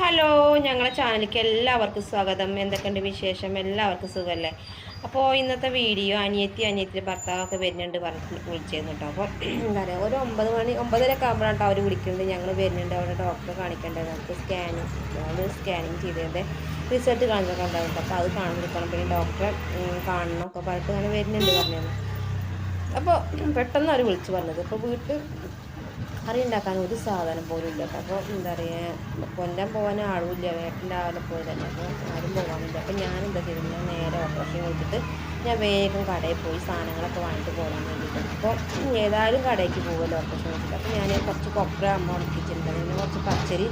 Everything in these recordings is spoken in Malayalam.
ഹലോ ഞങ്ങളെ ചാനലിലേക്ക് എല്ലാവർക്കും സ്വാഗതം. എന്തൊക്കെയുണ്ട് വിശേഷം? എല്ലാവർക്കും സുഖമല്ലേ? അപ്പോൾ ഇന്നത്തെ വീഡിയോ അനിയത്തി അനിയത്തിന്റെ ഭർത്താവൊക്കെ വരുന്നുണ്ട് പറഞ്ഞിട്ട് വിളിച്ചിരുന്നു കേട്ടോ. അപ്പോൾ എന്താ പറയുക ഒരു ഒമ്പത് മണി ഒമ്പതരൊക്കെ ആകുമ്പോഴാണ് കേട്ടോ അവർ വിളിക്കുന്നുണ്ട് ഞങ്ങൾ വരുന്നുണ്ട് അവിടെ ഡോക്ടറെ കാണിക്കേണ്ടത്. നമുക്ക് സ്കാനിങ് നമ്മൾ സ്കാനിങ് ചെയ്തതിന്റെ റിസൾട്ട് കാണിച്ചൊക്കെ അപ്പോൾ അത് കാണിക്കണം പിന്നെ ഡോക്ടറെ കാണണം. ഒക്കെ പറഞ്ഞിട്ട് അങ്ങനെ വരുന്നുണ്ട് പറഞ്ഞത് അപ്പോൾ പെട്ടെന്ന് അവർ വിളിച്ച് പറഞ്ഞത്. അപ്പോൾ വീട്ടിൽ കറി ഉണ്ടാക്കാൻ ഒരു സാധനം പോലും ഇല്ല. അപ്പോൾ എന്താ പറയുക കൊല്ലം പോകാൻ ആളുമില്ല വേട്ടന്റെ ആളെ പോയി തന്നെ. അപ്പോൾ ആരും പോകാനില്ല അപ്പോൾ ഞാൻ എന്താ ചെയ്തു ഞാൻ നേരെ ഓപ്പറേഷൻ കൊടുത്തിട്ട് ഞാൻ വേഗം കടയിൽ പോയി സാധനങ്ങളൊക്കെ വാങ്ങിട്ട് പോകാൻ വേണ്ടിയിട്ട് അപ്പോൾ ഏതായാലും കടയ്ക്ക് പോകുമല്ലോ ഓപ്പറേഷൻ കൊടുത്തിട്ട് അപ്പോൾ ഞാൻ കുറച്ച് കൊപ്ര അമ്മ ഉണക്കിച്ചിട്ടുണ്ടായിരുന്നു. പിന്നെ കുറച്ച് പച്ചരി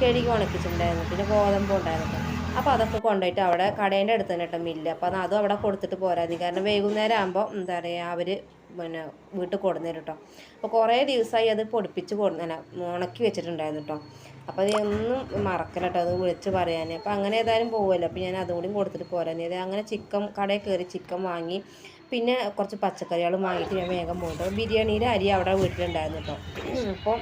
കഴുകി ഉണക്കിച്ചിട്ടുണ്ടായിരുന്നു. പിന്നെ ഗോതമ്പ് ഉണ്ടായിരുന്നു. അപ്പോൾ അതൊക്കെ കൊണ്ടുപോയിട്ട് അവിടെ കടേന്റെ അടുത്ത് തന്നെ കേട്ടോ മില്ല്. അപ്പോൾ അത് അവിടെ കൊടുത്തിട്ട് പോരാതി കാരണം വൈകുന്നേരം ആകുമ്പോൾ എന്താ പറയുക അവർ പിന്നെ വീട്ടിൽ കൊടുന്നേരും കേട്ടോ അപ്പോൾ കുറേ ദിവസമായി അത് പൊടിപ്പിച്ച് കൊടുന്ന ഉണക്കി വെച്ചിട്ടുണ്ടായിരുന്നു കേട്ടോ അപ്പോൾ അത് ഒന്നും മറക്കല കേട്ടോ അത് വിളിച്ച് പറയാൻ അപ്പോൾ അങ്ങനെ ഏതായാലും പോകുമല്ലോ അപ്പോൾ ഞാൻ അതും കൂടി കൊടുത്തിട്ട് പോരാൻ അങ്ങനെ ചിക്കൻ കടയിൽ കയറി ചിക്കൻ വാങ്ങി പിന്നെ കുറച്ച് പച്ചക്കറികളും വാങ്ങിയിട്ട് ഞാൻ വേഗം പോകുന്നുണ്ട് ബിരിയാണിയുടെ അരി അവിടെ വീട്ടിലുണ്ടായിരുന്നു കേട്ടോ അപ്പോൾ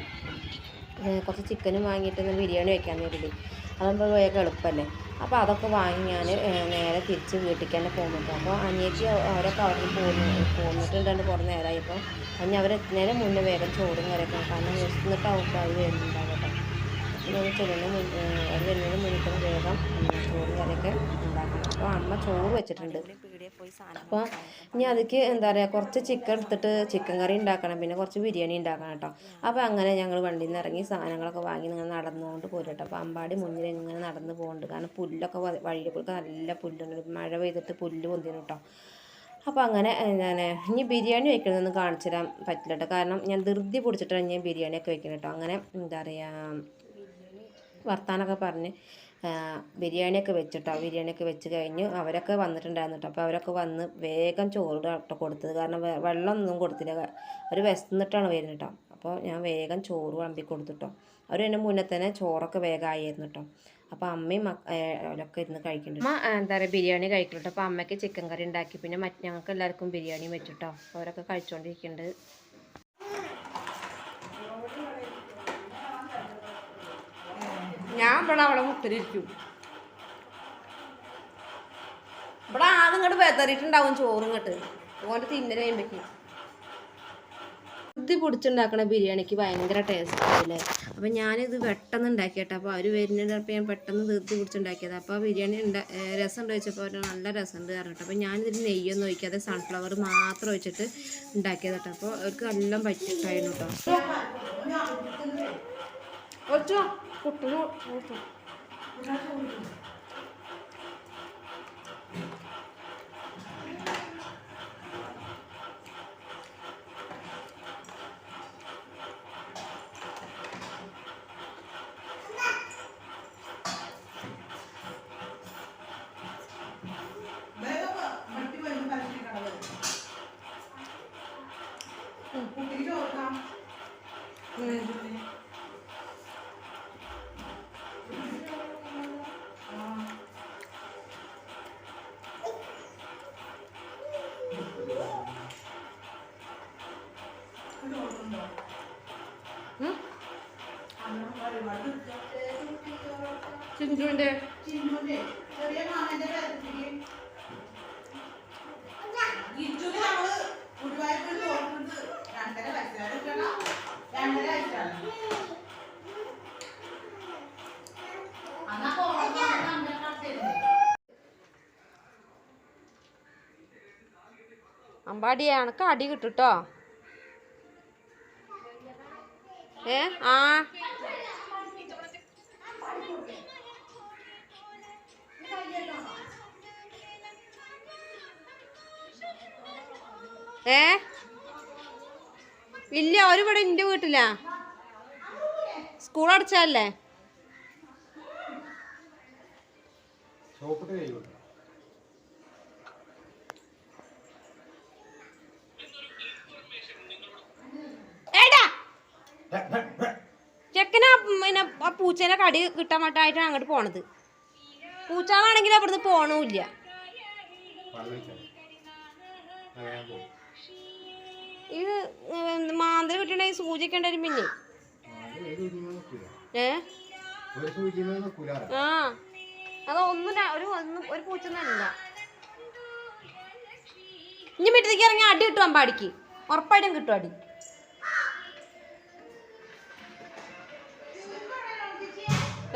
കുറച്ച് ചിക്കനും വാങ്ങിയിട്ട് ബിരിയാണി വയ്ക്കാൻ വേണ്ടി അതാകുമ്പോൾ വേഗം എളുപ്പമല്ലേ? അപ്പോൾ അതൊക്കെ വാങ്ങി ഞാൻ നേരെ തിരിച്ച് വീട്ടിലേക്ക് തന്നെ പോകുന്നുണ്ട് അപ്പോൾ അനിയത്തി അവരൊക്കെ അവിടെ നിന്ന് പോകുന്നു പോന്നിട്ടുണ്ടാണ്ട് കുറേ നേരമായി ഇപ്പോൾ അതിന് അവരെത്തുന്നതിന് മുന്നേ വേഗം ചോറും കറിയൊക്കെ കാരണം വിശന്നിട്ടാവുമ്പോൾ അവർ വരുന്നുണ്ടാവും കേട്ടോ. അപ്പോൾ ചെല്ലുന്ന അവർ വരുന്നതിന് മുന്നേ തന്നെ വേഗം ചോറും കറിയൊക്കെ അപ്പോൾ അമ്മ ചോറ് വെച്ചിട്ടുണ്ട്. അപ്പോൾ ഇനി അതിക്ക് എന്താ പറയുക കുറച്ച് ചിക്കൻ എടുത്തിട്ട് ചിക്കൻ കറി ഉണ്ടാക്കണം. പിന്നെ കുറച്ച് ബിരിയാണി ഉണ്ടാക്കണം കേട്ടോ. അപ്പോൾ അങ്ങനെ ഞങ്ങൾ വണ്ടിയിൽ നിന്ന് ഇറങ്ങി സാധനങ്ങളൊക്കെ വാങ്ങി നിങ്ങൾ നടന്നുകൊണ്ട് പോരും കേട്ടോ. അപ്പോൾ അമ്പാടി മുന്നിൽ ഇങ്ങനെ നടന്ന് പോകുന്നുണ്ട് കാരണം പുല്ലൊക്കെ വഴിയിൽ കൂടെ നല്ല പുല്ലുണ്ട്. മഴ പെയ്തിട്ട് പുല്ല് പൊന്തിന് കേട്ടോ. അപ്പോൾ അങ്ങനെ ഞാൻ ഇനി ബിരിയാണി വയ്ക്കണമെന്ന് കാണിച്ചു തരാൻ പറ്റില്ല കേട്ടോ. കാരണം ഞാൻ ധൃതി പിടിച്ചിട്ടാണ് ഞാൻ ബിരിയാണിയൊക്കെ വെക്കണം കേട്ടോ. അങ്ങനെ എന്താ പറയുക വർത്താനൊക്കെ പറഞ്ഞ് ബിരിയാണിയൊക്കെ വെച്ചിട്ടോ ബിരിയാണിയൊക്കെ വെച്ച് കഴിഞ്ഞ്. അവരൊക്കെ വന്നിട്ടുണ്ടായിരുന്നു കേട്ടോ അപ്പോൾ അവരൊക്കെ വന്ന് വേഗം ചോറ് കേട്ടോ കൊടുത്തത്. കാരണം വെള്ളമൊന്നും കൊടുത്തില്ല. അവർ വിശന്നിട്ടാണ് വരുന്നത് കേട്ടോ അപ്പോൾ ഞാൻ വേഗം ചോറ് വിളമ്പി കൊടുത്തിട്ടോ അവർ എന്റെ മുന്നേ തന്നെ ചോറൊക്കെ വേഗം ആയിരുന്നു കേട്ടോ അപ്പോൾ അമ്മയും മക്ക ഏ, അവരൊക്കെ ഇരുന്ന് കഴിക്കുന്നുണ്ട് അമ്മ എന്താ പറയുക ബിരിയാണി കഴിക്കുന്നുണ്ട് അപ്പോൾ അമ്മയ്ക്ക് ചിക്കൻ കറി ഉണ്ടാക്കി. പിന്നെ മറ്റ് ഞങ്ങൾക്ക് എല്ലാവർക്കും ബിരിയാണി വെച്ചിട്ടോ അവരൊക്കെ കഴിച്ചുകൊണ്ടിരിക്കുന്നുണ്ട് ഞാൻ ഇവിടെ അവിടെ മുത്തരിക്കും ഇവിടെ ആദ്യം ഇങ്ങോട്ട് വെതറിയിട്ടുണ്ടാവും ചോറും ഇങ്ങോട്ട്. ഓന്റെ തിന്നൽ കഴിയുമ്പോഴേക്ക്. ബുദ്ധി പൊടിച്ചുണ്ടാക്കണ ബിരിയാണിക്ക് ഭയങ്കര ടേസ്റ്റ് ആയില്ലേ അപ്പം ഞാനിത് പെട്ടെന്ന് ഉണ്ടാക്കിയട്ടോ. അപ്പോൾ അവർ വരുന്നുണ്ട് അപ്പോൾ ഞാൻ പെട്ടെന്ന് തീർത്തി പിടിച്ചുണ്ടാക്കിയത്. അപ്പോൾ ബിരിയാണി ഉണ്ടാ രസം ഉണ്ട് വെച്ചപ്പോൾ അവർ നല്ല രസമുണ്ട് പറഞ്ഞിട്ട്. അപ്പോൾ ഞാനിതിൽ നെയ്യൊന്നും ഒഴിക്കാതെ സൺഫ്ലവർ മാത്രം ഒഴിച്ചിട്ട് ഉണ്ടാക്കിയത് കേട്ടോ അപ്പോൾ അവർക്ക് എല്ലാം പറ്റിയിട്ടായിരുന്നു കേട്ടോ కొట్టును అవుతాం ഓർത്തു അമ്പാടിയെ അമ്പാടി എനക്ക് അടി കിട്ടുട്ടോ? ഏ ആ. ഏ? ഇല്ല അവരിവിടെ എന്റെ വീട്ടിലാ. സ്കൂൾ അടച്ചല്ലേ ചെക്കനാ പിന്നെ ആ പൂച്ചേനെ കടി കിട്ടാൻ വേണ്ടായിട്ടാണ് അങ്ങോട്ട് പോണത്. പൂച്ചാളാണെങ്കിൽ അവിടുന്ന് പോണമില്ല ഇത് മാന്തൽ കിട്ടണമെങ്കിൽ സൂചിക്കേണ്ട ഒരു പിന്നെ. ഏ? ആ. അത് ഒന്നും ഒരു ഒന്നും ഒരു പൂച്ചൊന്നല്ല ഇനി വീട്ടിലേക്ക് ഇറങ്ങി അടി കിട്ടും അമ്പാടിക്ക്. ഉറപ്പായിട്ടും കിട്ടും അടി.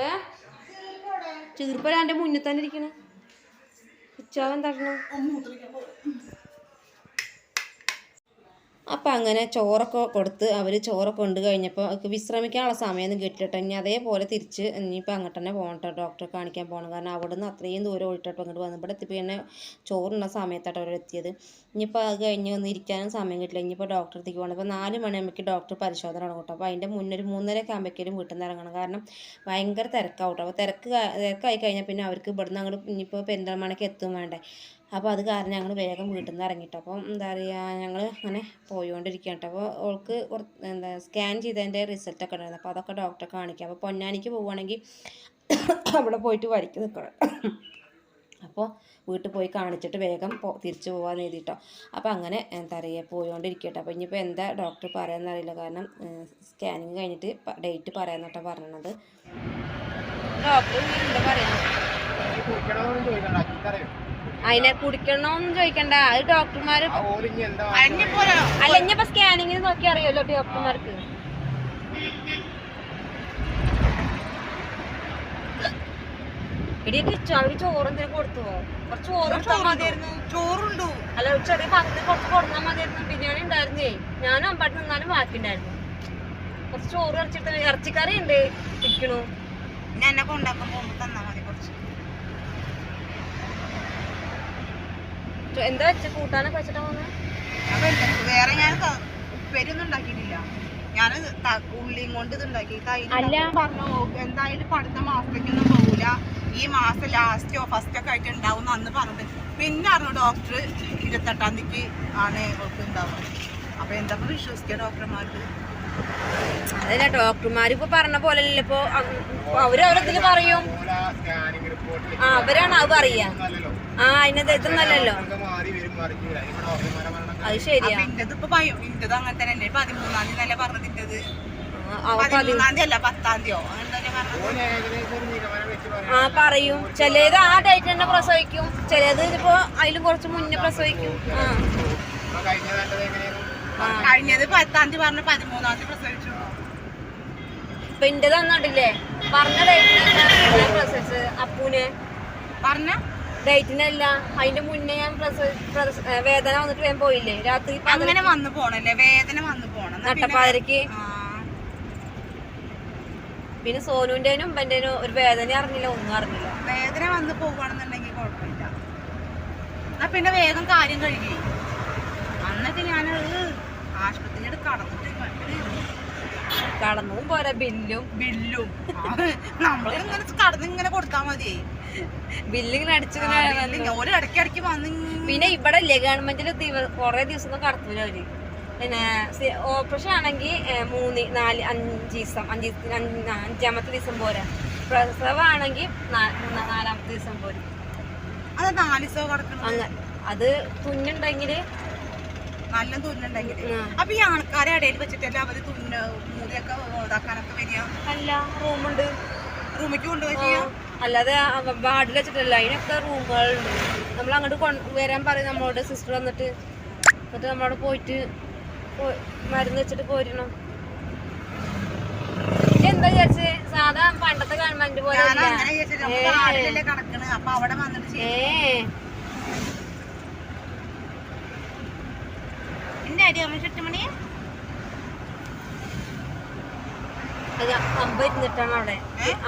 ഏ? ചീർപ്പല എന്റെ മുന്നിൽ തന്നെ ഇരിക്കണേ. ഉച്ചാവൻ തട്ടണം അപ്പം അങ്ങനെ ചോറൊക്കെ കൊടുത്ത് അവർ ചോറൊക്കെ കൊണ്ട് കഴിഞ്ഞപ്പോൾ അവർക്ക് വിശ്രമിക്കാനുള്ള സമയമൊന്നും കിട്ടിയിട്ട് ഇനി അതേപോലെ തിരിച്ച് ഇനിയിപ്പോൾ അങ്ങോട്ട് തന്നെ പോകണം ഡോക്ടറെ കാണിക്കാൻ പോകണം കാരണം അവിടെ നിന്ന് അത്രയും ദൂരം ഓടിട്ടോ അങ്ങോട്ട് വന്നു. ഇവിടെ എത്തിപ്പോൾ പിന്നെ ചോറുള്ള സമയത്തായിട്ട് അവർ എത്തിയത്. ഇനിയിപ്പോൾ അത് കഴിഞ്ഞ് ഒന്ന് ഇരിക്കാനും സമയം കിട്ടില്ല. ഇനിയിപ്പോൾ ഡോക്ടറെ അടുത്തേക്ക് പോകണം അപ്പോൾ നാല് മണിയാകുമ്പോഴേക്ക് ഡോക്ടർ പരിശോധന തുടങ്ങും കേട്ടോ അപ്പോൾ അതിന്റെ മുന്നേ ഒരു മൂന്നരയൊക്കെ ആകുമ്പോഴേക്കും വീട്ടിൽ നിന്ന് ഇറങ്ങണം. കാരണം ഭയങ്കര തിരക്കാവും കേട്ടോ അപ്പോൾ തിരക്ക് തിരക്കായി കഴിഞ്ഞാൽ പിന്നെ അവർക്ക് ഇവിടുന്ന് അങ്ങോട്ട് ഇനിയിപ്പോൾ പെരിന്തൽമണ്ണയ്ക്ക് എത്തും വേണ്ടേ. അപ്പോൾ അത് കാരണം ഞങ്ങൾ വേഗം വീട്ടിൽ നിന്ന് ഇറങ്ങിയിട്ട് അപ്പോൾ എന്താ പറയുക ഞങ്ങൾ അങ്ങനെ പോയിക്കൊണ്ടിരിക്കുകയാണ് കേട്ടോ അപ്പോൾ ഓൾക്ക് എന്താ സ്കാൻ ചെയ്തതിന്റെ റിസൾട്ടൊക്കെ ഉണ്ടായിരുന്നു. അപ്പോൾ അതൊക്കെ ഡോക്ടറെ കാണിക്കുക അപ്പോൾ പൊന്നാനിക്ക് പോവുകയാണെങ്കിൽ അവിടെ പോയിട്ട് വരിക്ക് നിൽക്കണം അപ്പോൾ വീട്ടിൽ പോയി കാണിച്ചിട്ട് വേഗം പോ തിരിച്ചു പോകാൻ എഴുതിട്ടോ. അപ്പോൾ അങ്ങനെ എന്താ പറയുക പോയിക്കൊണ്ടിരിക്കട്ടെ അപ്പോൾ ഇനിയിപ്പോൾ എന്താ ഡോക്ടർ പറയാമെന്നറിയില്ല കാരണം സ്കാനിങ് കഴിഞ്ഞിട്ട് ഡേറ്റ് പറയാമെന്നിട്ടാണ് പറഞ്ഞത്. ഡോക്ടർ എന്താ പറയുക അതിനെ കുടിക്കണോന്ന് ചോദിക്കണ്ട. അത് ഡോക്ടർമാര് അല്ല ഇനിയിപ്പോ സ്കാനിങ്ങിന് നോക്കി അറിയാലോ ഡോക്ടർമാർക്ക്. ഇടിയൊക്കെ അവർ ചോറ് കൊടുത്തുവോ കൊടുത്തു? കുറച്ച് ചോറ് കൊടുത്താൽ മതിയായിരുന്നു. ചോറുണ്ടു? അല്ല ചെറിയ പങ്ക് കുറച്ച് കൊടുത്താൽ മതിയായിരുന്നു. ബിരിയാണി ഉണ്ടായിരുന്നേ. ഞാനും അമ്പാട്ട് നിന്നാലും ബാക്കി ഉണ്ടായിരുന്നു. കുറച്ച് ചോറ് ഇറച്ചിട്ട് ഇറച്ചിക്കറി ഉണ്ട്. ഇരിക്കണു. ഞാൻ എന്നെ കൊണ്ടാക്കാൻ പോകുമ്പോ തന്നാ മതി കുറച്ച്. എന്താ വെച്ച കൂട്ടാനൊക്കെ വെച്ചിട്ടാ എന്താ, വേറെ ഞാൻ ഉപ്പേരിയൊന്നും ഉണ്ടാക്കിയിട്ടില്ല. ഞാൻ ഉള്ളിയും കൊണ്ട് ഇത് ഉണ്ടാക്കി. പറഞ്ഞു എന്തായാലും അടുത്ത മാസത്തേക്കൊന്നും പോകൂല ഈ മാസം ലാസ്റ്റോ ഫസ്റ്റ് ഒക്കെ ആയിട്ട് ഉണ്ടാവും അന്ന് പറഞ്ഞത് പിന്നെ അറിഞ്ഞു ഡോക്ടർ ഇരുപത്തെട്ടാം തീയതിക്ക് ആണ് അവർക്ക് ഉണ്ടാവുന്നത് അപ്പൊ എന്താ വിശ്വസിക്കുക ഡോക്ടർമാർക്ക് അതല്ല ഡോക്ടർമാർ ഇപ്പൊ പറഞ്ഞ പോലെ ഇപ്പൊ അവർ അവരതിൽ പറയും. ആ അവരാണ് അത് പറയാ. ആ അതിനകത്ത് എത്തുന്നല്ലോ അത് ശരിയാ. ഇന്റത് ഇപ്പൊ അങ്ങനെ തന്നെ അല്ലേ പതിമൂന്നാം തീയതി പതിമൂന്നാം തീയതി പത്താം തീയതിയോ? ആ പറയും. ചിലത് ആ ഡേറ്റ് തന്നെ പ്രസവിക്കും. ചിലത് ഇതിപ്പോ അതിലും കുറച്ച് മുന്നേ പ്രസവിക്കും. ആ. കഴിഞ്ഞത് പത്താം തീയതി പറഞ്ഞ പതിമൂന്നാം തീയതി പ്രസവിച്ചു. ഇപ്പൊ ഇന്റെ തന്നിട്ടില്ലേ പറഞ്ഞ ഡേറ്റിന് പ്രസവിച്ചത്? അപ്പൂനെ പറഞ്ഞ? ഡേറ്റിനല്ല അതിന്റെ മുന്നേ ഞാൻ വേദന വന്നിട്ട് വേഗം പോയില്ലേ? രാത്രി അങ്ങനെ വന്നു പോണല്ലേ? വേദന വന്നു പോണം. പിന്നെ- നട്ടപ്പാതിരക്ക് പിന്നെ സോനുവിന്റെനും ഉമ്പന്റെനും ഒരു വേദന അറിഞ്ഞില്ല ഒന്നും അറിഞ്ഞില്ല. വേദന വന്ന് പോവാണെന്നുണ്ടെങ്കിൽ കുഴപ്പമില്ല. എന്നാ പിന്നെ വേഗം കാര്യം കഴുകി. അന്നൊക്കെ ഞാൻ ആശുപത്രിയിൽ കടന്നിട്ട് കടന്നും പോരാ ബില്ലും. ബില്ലും. നമ്മൾ ഇങ്ങനെ കടന്ന് ഇങ്ങനെ കൊടുത്താൽ മതി. ബില്ലിങ്ങനെ അടിച്ചിങ്ങനെ ഒരു ഇടയ്ക്ക് ഇടയ്ക്ക് വന്ന് പിന്നെ ഇവിടെ ഇല്ലേ ഗവൺമെന്റിൽ കുറെ ദിവസം കടത്തൂല അവർ. പിന്നെ ഓപ്പറേഷൻ ആണെങ്കിൽ മൂന്ന് നാല് അഞ്ച് ദിവസം അഞ്ച് അഞ്ചാമത്തെ ദിവസം പോരാ. പ്രസവമാണെങ്കിൽ നാലാമത്തെ ദിവസം പോരും. അത് നാല് ദിവസം കിടക്കണം അത് തുന്നുണ്ടെങ്കിൽ നല്ല തുന്നുണ്ടെങ്കിൽ അപ്പൊ ഈ ആൾക്കാരെ ഇടയിൽ വെച്ചിട്ടല്ലേ അവർ തുന്ന മൂടിയൊക്കെ ഇതാക്കാനൊക്കെ വരിക? അല്ല റൂമുണ്ട്. റൂമിക്ക് കൊണ്ടുപോയി അല്ലാതെ വാർഡിൽ വെച്ചിട്ടല്ല. അതിനൊക്കെ റൂമുകളുണ്ട്. നമ്മൾ അങ്ങോട്ട് കൊണ്ട് വരാൻ പറയും നമ്മളോട് സിസ്റ്റർ വന്നിട്ട്. എന്നിട്ട് നമ്മളവിടെ പോയിട്ട് മരുന്ന് വെച്ചിട്ട് പോരണം. എന്താ വിചാരിച്ച്? സാധാ പണ്ടത്തെ ഗവൺമെന്റ് പോലെ ഏ. വാർഡിലല്ലേ കണക്കണ് അപ്പൊ അവിടെ വന്നിട്ട് ചെയ്യും ഏ എന്റെ അടി അമ്മ ചുറ്റുമണി അത് അമ്പ ഇരുന്നിട്ടാണ് അവിടെ.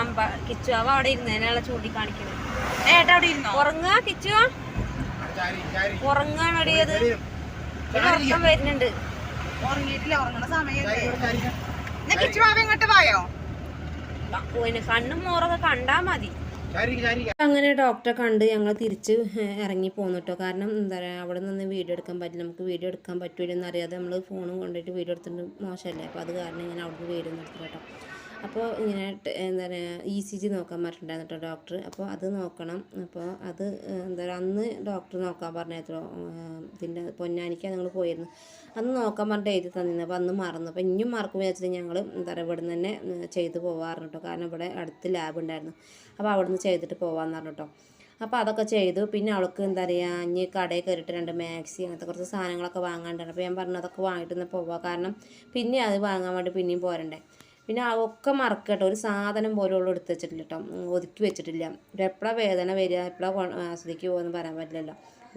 അമ്പ കിച്ചു അവ അവിടെ ഇരുന്നതിനാണ് ചൂണ്ടിക്കാണിക്കുന്നത് ഏട്ടാ അവിടെ ഇരുന്നോ? ഉറങ്ങാ കിച്ചു ചാരി ചാരി ഉറങ്ങാണ് അടിയത് ഉറക്കം വരുന്നുണ്ട്. ഉറങ്ങിയിട്ടില്ല ഉറങ്ങണ എന്നാ കിച്ചു മാവ ഇങ്ങോട്ട് പോയോ കണ്ണും മോറൊക്കെ കണ്ടാ മതി. അങ്ങനെ ഡോക്ടറെ കണ്ട് ഞങ്ങൾ തിരിച്ച് ഇറങ്ങി പോന്നു കേട്ടോ കാരണം എന്താ പറയുക അവിടെ നിന്ന് വീഡിയോ എടുക്കാൻ പറ്റില്ല. നമുക്ക് വീഡിയോ എടുക്കാൻ പറ്റൂലെന്ന് അറിയാതെ നമ്മൾ ഫോണും കൊണ്ടുപോയിട്ട് വീഡിയോ എടുത്തിട്ട് മോശമല്ലേ അപ്പോൾ അത് കാരണം ഞാൻ അവിടുന്ന് വീഡിയോ ഒന്നും എടുത്തില്ല കേട്ടോ അപ്പോൾ ഇങ്ങനെ എന്താ പറയുക ഇ സി ജി നോക്കാൻ പറഞ്ഞിട്ടുണ്ടായിരുന്നു കേട്ടോ ഡോക്ടർ. അപ്പോൾ അത് നോക്കണം. അപ്പോൾ അത് എന്താ പറയുക അന്ന് ഡോക്ടർ നോക്കാൻ പറഞ്ഞത്രോ പിന്നെ പൊന്നാനിക്കാൻ ഞങ്ങൾ പോയിരുന്നു. അന്ന് നോക്കാൻ പറഞ്ഞിട്ട് എഴുതി തന്നിരുന്നു. അപ്പോൾ അന്ന് മറന്നു. അപ്പോൾ ഇനിയും മറക്കും വിചാരിച്ചിട്ട് ഞങ്ങൾ എന്താ പറയുക ഇവിടെ നിന്ന് തന്നെ ചെയ്ത് പോകാറുണ്ട് കേട്ടോ. കാരണം ഇവിടെ അടുത്ത് ലാബ് ഉണ്ടായിരുന്നു. അപ്പോൾ അവിടെ നിന്ന് ചെയ്തിട്ട് പോകാമെന്ന് പറഞ്ഞു കേട്ടോ. അപ്പോൾ അതൊക്കെ ചെയ്തു. പിന്നെ അവൾക്ക് എന്താ പറയുക ഇനി കടയിൽ കയറിയിട്ട് രണ്ട് മാക്സി അങ്ങനത്തെ കുറച്ച് സാധനങ്ങളൊക്കെ വാങ്ങാണ്ടാണ് അപ്പോൾ ഞാൻ പറഞ്ഞു അതൊക്കെ വാങ്ങിയിട്ട് പോവാം. കാരണം പിന്നെ അത് വാങ്ങാൻ വേണ്ടി പിന്നെയും പോരണ്ടേ. പിന്നെ ഒക്കെ കേട്ടോ ഒരു സാധനം പോലും ഉള്ളു എടുത്ത് വെച്ചിട്ടില്ല കേട്ടോ ഒതുക്കി വെച്ചിട്ടില്ല. എപ്പോഴാണ് വേദന വരിക എപ്പോഴാണ് ആസ്വദിക്കുക പോകുമെന്ന് പറയാൻ പറ്റില്ലല്ലോ.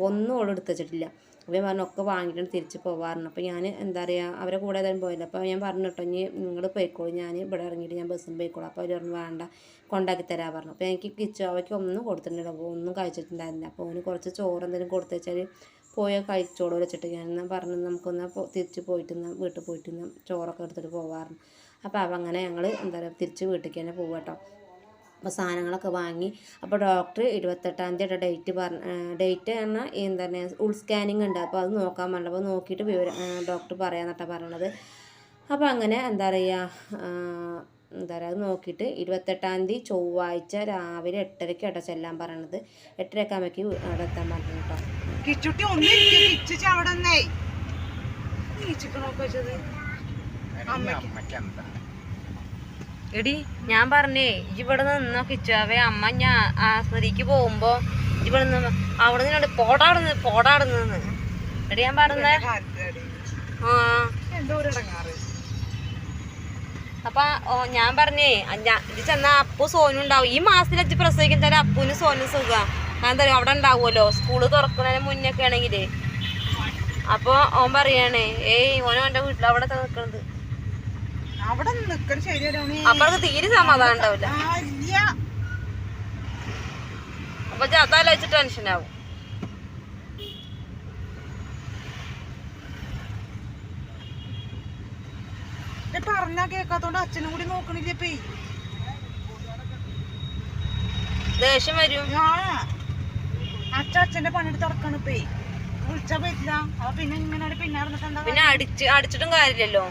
ഒന്നും ഉള്ളു എടുത്ത് വെച്ചിട്ടില്ല. അപ്പോൾ ഞാൻ പറഞ്ഞു ഒക്കെ വാങ്ങിയിട്ട് തിരിച്ച് പോകാറുണ്ട് അപ്പോൾ ഞാൻ എന്താ പറയുക അവരെ കൂടെ ഏതായാലും പോയില്ല. അപ്പോൾ ഞാൻ പറഞ്ഞു കേട്ടോ ഇനി നിങ്ങൾ പോയിക്കോളൂ. ഞാൻ ഇവിടെ ഇറങ്ങിയിട്ട് ഞാൻ ബസ്സും പോയിക്കോളൂ. അപ്പോൾ അവർ പറഞ്ഞു വേണ്ട കൊണ്ടാക്കി തരാൻ പറഞ്ഞു. അപ്പോൾ എനിക്ക് കിച്ചു അവയ്ക്ക് ഒന്നും കൊടുത്തിട്ടുണ്ടല്ലോ അപ്പോൾ ഒന്നും കഴിച്ചിട്ടുണ്ടായിരുന്നില്ല. അപ്പോൾ അവന് കുറച്ച് ചോറ് എന്തെങ്കിലും കൊടുത്തു വെച്ചാൽ പോയാൽ കഴിച്ചോളൂ വെച്ചിട്ട് ഞാൻ എന്നാ പറഞ്ഞു നമുക്കൊന്ന് തിരിച്ച് പോയിട്ട് വീട്ടിൽ പോയിട്ട് ചോറൊക്കെ എടുത്തിട്ട് പോവാറുണ്ട് അപ്പോൾ അവ അങ്ങനെ ഞങ്ങൾ എന്താ പറയുക തിരിച്ച് വീട്ടിലേക്ക് തന്നെ പോകും കേട്ടോ അപ്പോൾ സാധനങ്ങളൊക്കെ വാങ്ങി. അപ്പോൾ ഡോക്ടർ ഇരുപത്തെട്ടാം തീയതി ഡേറ്റ് പറഞ്ഞ ഡേറ്റ് പറഞ്ഞാൽ പറയുക ഉൾ സ്കാനിങ് ഉണ്ട്. അപ്പോൾ അത് നോക്കാൻ പറഞ്ഞു അപ്പോൾ നോക്കിയിട്ട് വിവരം ഡോക്ടർ പറയാമെന്നിട്ടാണ് പറയണത് അപ്പോൾ അങ്ങനെ എന്താ പറയുക എന്താ പറയുക അത് നോക്കിയിട്ട് ഇരുപത്തെട്ടാം തീയതി ചൊവ്വാഴ്ച രാവിലെ എട്ടരയ്ക്ക് കേട്ടോ ചെല്ലാൻ പറയണത്. എട്ടരയൊക്കെ അമ്മയ്ക്ക് അവിടെ എത്താൻ പറഞ്ഞു കേട്ടോ കിച്ചുട്ടി ഒന്നും അവിടെ എടി ഞാൻ പറഞ്ഞേ ഇവിടെ നിന്നോ കിച്ചാവേ അമ്മ ഞാൻ ആസ്പത്രിക്ക് പോകുമ്പോ ഇവിടെ നിന്ന് അവിടെ നിന്നോട് പോടാടുന്ന് പോടാടുന്ന് എടി ഞാൻ പറഞ്ഞേ. അപ്പൊ ഞാൻ പറഞ്ഞേ ഇത് ചെന്നാ അപ്പു സോനും ഉണ്ടാവും. ഈ മാസത്തിൽ അച്ഛൻ പ്രസവിക്കാൻ അപ്പുവിന് സോനും സുഖം. തരും അവിടെ ഉണ്ടാവുമല്ലോ. സ്കൂൾ തുറക്കുന്നതിന് മുന്നേ ഒക്കെ ആണെങ്കിലേ അപ്പൊ ഓൻ പറയാണ് ഏയ് ഓനോ എന്റെ വീട്ടിൽ അവിടെ നിൽക്കണത് അവിടെ നിക്കണ ശരിയാണ് അപ്പൊ അവർക്ക് തീരെ സമാധാനം ഉണ്ടാവില്ല അപ്പൊ അതാലോചിച്ച് ഇത് പറഞ്ഞാ കേക്കാത്തോണ്ട് അച്ഛനും കൂടി നോക്കണില്ലേ ഈ. ദേഷ്യം വരും. ആ. അച്ഛൻ അച്ഛന്റെ പണിയെടുത്ത് നടക്കാണ് പേ. വിളിച്ചാ പറ്റില്ല. അപ്പൊ പിന്നെ ഇങ്ങനെ പിന്നെ പിന്നെ അടിച്ച് അടിച്ചിട്ടും കാര്യമില്ലല്ലോ.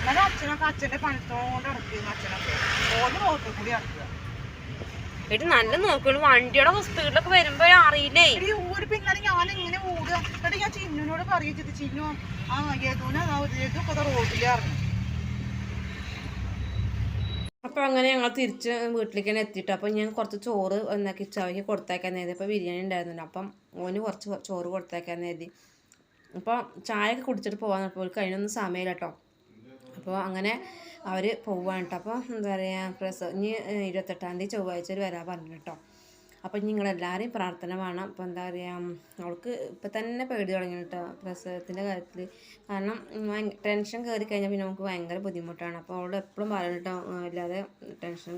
എന്നാലും അച്ഛനൊക്കെ അച്ഛന്റെ പണിത്തോണ്ട് നടക്കുന്നു അച്ഛനൊക്കെ. ഓൽ റോട്ടിൽ കൂടി ഇറക്കുക എടി നല്ല നോക്കണം വണ്ടിയുടെ സ്പീഡിലൊക്കെ വരുമ്പോ അറിയില്ലേ? എടി ഒരു പിന്നാലെ ഞാൻ എങ്ങനെ ഓടുക എന്നിട്ട് ഞാൻ ചിന്നുനോട് പറയിച്ചത് ചിന്നു ആ യദുന റോഡിൽ ഇറങ്ങി അപ്പോൾ അങ്ങനെ ഞങ്ങൾ തിരിച്ച് വീട്ടിലേക്ക് തന്നെ എത്തിയിട്ട് അപ്പോൾ ഞാൻ കുറച്ച് ചോറ് എന്നാ കിച്ചാവിക്ക് കൊടുത്തേക്കാൻ നേരി അപ്പോൾ ബിരിയാണി ഉണ്ടായിരുന്നില്ല. അപ്പം ഓന് കുറച്ച് ചോറ് കൊടുത്തേക്കാൻ നേതി അപ്പോൾ ഒക്കെ കുടിച്ചിട്ട് പോകാൻ അപ്പോൾ കഴിഞ്ഞൊന്നും സമയമില്ല കേട്ടോ. അപ്പോൾ അങ്ങനെ അവർ പോവാണ് കേട്ടോ. അപ്പോൾ എന്താ പറയുക പ്രസവ ഇനി ഇരുപത്തെട്ടാം തീയതി ചൊവ്വാഴ്ച ഒരു വരാൻ പറഞ്ഞു കേട്ടോ. അപ്പോൾ നിങ്ങളെല്ലാവരെയും പ്രാർത്ഥന വേണം. അപ്പോൾ എന്താ പറയുക അവൾക്ക് ഇപ്പം തന്നെ പേടി തുടങ്ങി കേട്ടോ പ്രസവത്തിന്റെ കാര്യത്തിൽ. കാരണം ടെൻഷൻ കയറി കഴിഞ്ഞാൽ പിന്നെ നമുക്ക് ഭയങ്കര ബുദ്ധിമുട്ടാണ്. അപ്പോൾ അവൾ എപ്പോഴും പറയണം കേട്ടോ ഇല്ലാതെ ടെൻഷൻ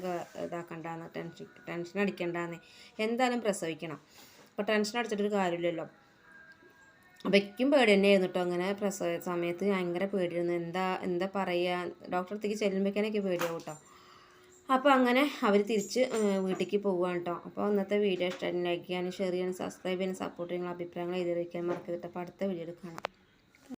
ഇതാക്കണ്ടെന്ന് ടെൻഷൻ ടെൻഷൻ അടിക്കണ്ടെന്ന്. എന്തായാലും പ്രസവിക്കണം. അപ്പോൾ ടെൻഷൻ അടിച്ചിട്ടൊരു കാര്യമില്ലല്ലോ. അപ്പോൾ പേടി തന്നെയായിരുന്നു കേട്ടോ അങ്ങനെ പ്രസവ സമയത്ത് ഭയങ്കര പേടിയായിരുന്നു. എന്താ എന്താ പറയുക ഡോക്ടറെ അടുത്തേക്ക് ചെല്ലുമ്പോഴേക്കാനൊക്കെ പേടിയാവും കേട്ടോ അപ്പോൾ അങ്ങനെ അവർ തിരിച്ച് വീട്ടിലേക്ക് പോവുകയാണ് കേട്ടോ അപ്പോൾ ഇന്നത്തെ വീഡിയോ ഇഷ്ടമായി ലൈക്ക് ചെയ്യാനും ഷെയർ ചെയ്യാനും സബ്സ്ക്രൈബ് ചെയ്യാനും സപ്പോർട്ട് ചെയ്യാനും അഭിപ്രായങ്ങൾ എഴുതി വയ്ക്കാൻ മറക്കരുത് അപ്പോൾ അടുത്ത വീഡിയോ കാണാം.